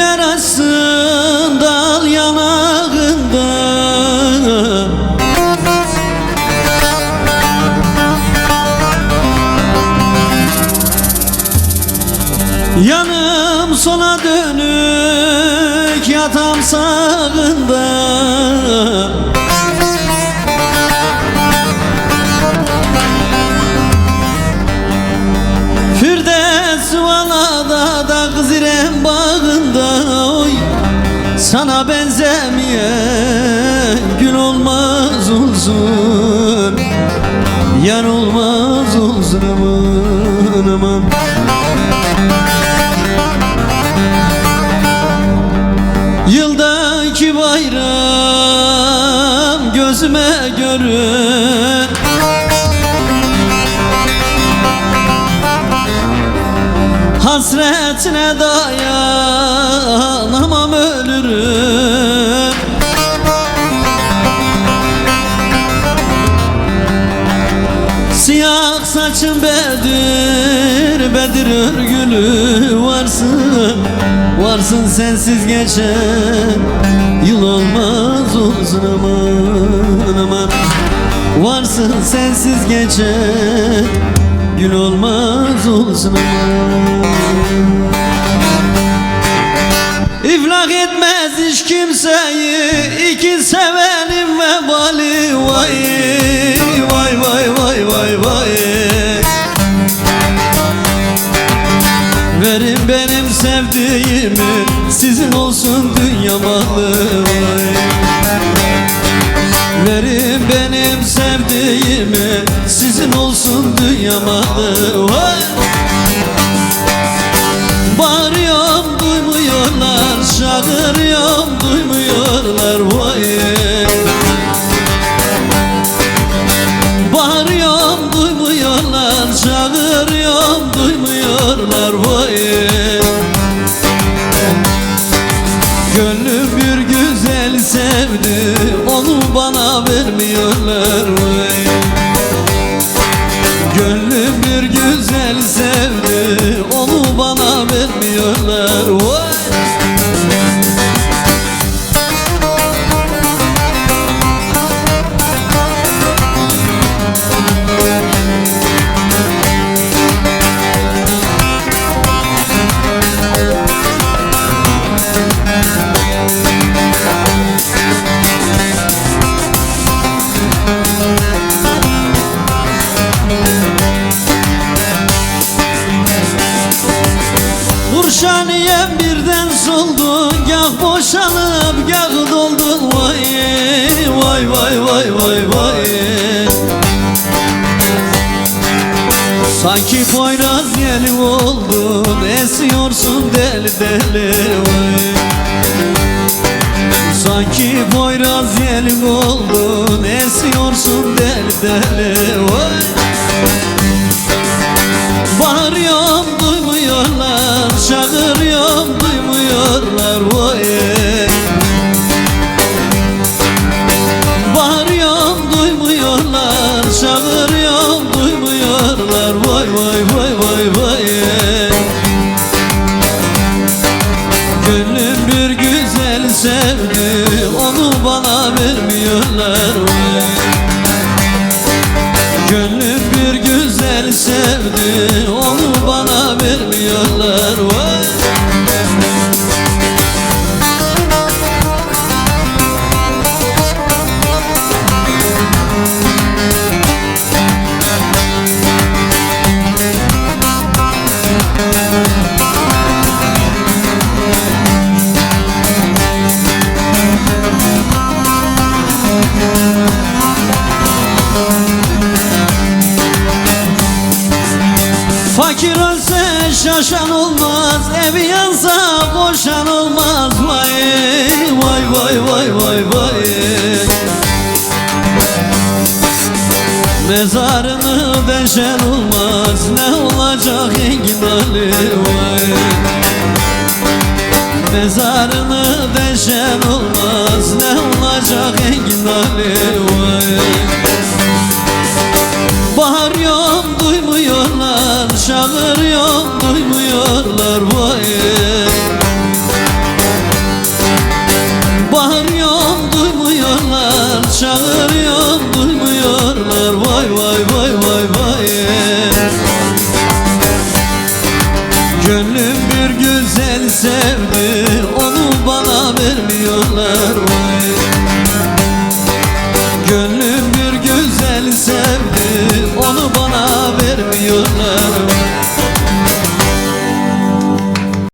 Güller açsın dal yanağında. Yanım sola dönük yatam sağında olmaz olsun Yar olmaz olsun aman aman. Yıldaki bayram gözüme görün Hasretine dayanamam ölürüm Siyah saçın bedir, bedir örgülü varsın. Varsın sensiz geçen yıl olmaz olsun aman aman. Varsın sensiz geçen Gül olmaz olsun aman İflah etmez hiç kimseyi. İki sevenim vebali Vay vay vay vay vay vay. Verin benim sevdiğimi sizin olsun dünya malı Verin benim sevdiğimi sizin olsun dünya malı vay Çağırıyorum duymuyorlar vay. Bağırıyorum duymuyorlar Çağırıyorum duymuyorlar vay. Gönlüm bir güzel sevdi Onu bana vermiyorlar vay. Gönlüm bir güzel sevdi Onu bana vermiyorlar Vay soldu Gah boşalıp gah doldu Vay vay vay vay vay vay. Sanki Poyraz yeli oldun Esiyorsun deli deli vay. Sanki Poyraz yeli oldun Esiyorsun deli deli vay Vay vay vay vay. Gönlüm bir güzel sevdi Onu bana vermiyorlar vay. Gönlüm bir güzel sevdi Onu bana vermiyorlar vay Fakir ölse şaşan olmaz Evi yansa boşan olmaz. Vay vay vay vay vay vay. Mezarını deşen olmaz Ne olacak Engin Ali vay. Mezarını deşen olmaz Ne olacak Engin Ali vay çağırıyor duymuyorlar vay Bahar Bağırıyor duymuyorlar çağırıyor duymuyorlar. Vay vay vay vay vay. Gönlüm bir güzel sevdi onu bana vermiyorlar. Vay. Vermiyorlar